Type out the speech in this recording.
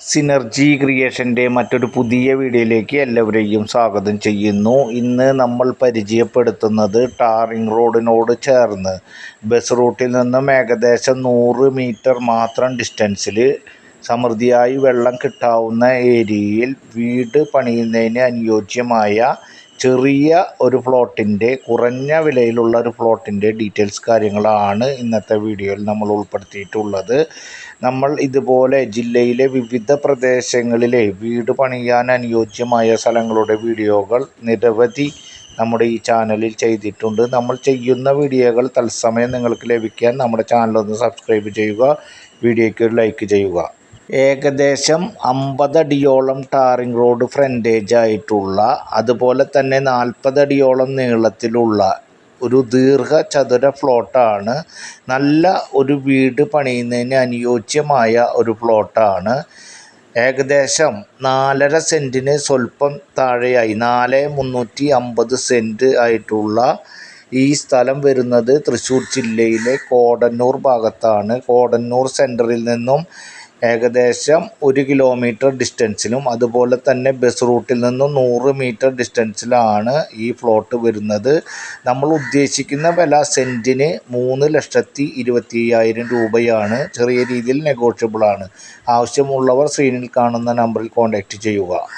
Synergy ക്രിയേഷന്റെ മറ്റൊരു പുതിയ വീഡിയോയിലേക്ക് എല്ലാവരെയും സ്വാഗതം ചെയ്യുന്നു. ഇന്ന് നമ്മൾ പരിചയപ്പെടുത്തുന്നത് ടാറിംഗ് റോഡിനോട് ചേർന്ന് ബസ് റൂട്ടിൽ നിന്നും ഏകദേശം നൂറ് മീറ്റർ മാത്രം ഡിസ്റ്റൻസിൽ സമൃദ്ധിയായി വെള്ളം കിട്ടാവുന്ന ഏരിയയിൽ വീട് പണിയുന്നതിന് അനുയോജ്യമായ ചെറിയ ഒരു പ്ലോട്ടിന്റെ കുറഞ്ഞ വിലയിലുള്ള ഒരു പ്ലോട്ടിന്റെ ഡീറ്റെയിൽസ് കാര്യങ്ങളാണ് ഇന്നത്തെ വീഡിയോയിൽ നമ്മൾ ഉൾപ്പെടുത്തിയിട്ടുള്ളത്. നമ്മൾ ഇതുപോലെ ജില്ലയിലെ വിവിധ പ്രദേശങ്ങളിലെ വീട് പണിയാൻ അനുയോജ്യമായ സ്ഥലങ്ങളുടെ വീഡിയോകൾ നിരവധി നമ്മുടെ ഈ ചാനലിൽ ചെയ്തിട്ടുണ്ട്. നമ്മൾ ചെയ്യുന്ന വീഡിയോകൾ തത്സമയം നിങ്ങൾക്ക് ലഭിക്കാൻ നമ്മുടെ ചാനലൊന്ന് സബ്സ്ക്രൈബ് ചെയ്യുക വീഡിയോയ്ക്ക് ഒരു ലൈക്ക് ചെയ്യുക. ഏകദേശം അമ്പതടിയോളം ടാറിംഗ് റോഡ് ഫ്രണ്ടേജ് ആയിട്ടുള്ള അതുപോലെ തന്നെ നാൽപ്പതടിയോളം നീളത്തിലുള്ള ഒരു ദീർഘചതുര പ്ലോട്ടാണ് നല്ല ഒരു വീട് പണിയുന്നതിന് അനുയോജ്യമായ ഒരു പ്ലോട്ടാണ് ഏകദേശം നാലര സെന്റിന് സ്വല്പം താഴെയായി നാല് മുന്നൂറ്റി അമ്പത് സെന്റ് ആയിട്ടുള്ള ഈ സ്ഥലം വരുന്നത് തൃശ്ശൂർ ജില്ലയിലെ കോടന്നൂർ ഭാഗത്താണ്. കോടന്നൂർ സെന്ററിൽ നിന്നും ഏകദേശം ഒരു കിലോമീറ്റർ ഡിസ്റ്റൻസിലും അതുപോലെ തന്നെ ബസ് റൂട്ടിൽ നിന്നും നൂറ് മീറ്റർ ഡിസ്റ്റൻസിലാണ് ഈ ഫ്ലോട്ട് വരുന്നത്. നമ്മൾ ഉദ്ദേശിക്കുന്ന വില സെന്റിന് മൂന്ന് ലക്ഷത്തി ഇരുപത്തി അയ്യായിരം രൂപയാണ്. ചെറിയ രീതിയിൽ നെഗോഷ്യബിൾ ആണ്. ആവശ്യമുള്ളവർ സ്ക്രീനിൽ കാണുന്ന നമ്പറിൽ കോൺടാക്റ്റ് ചെയ്യുക.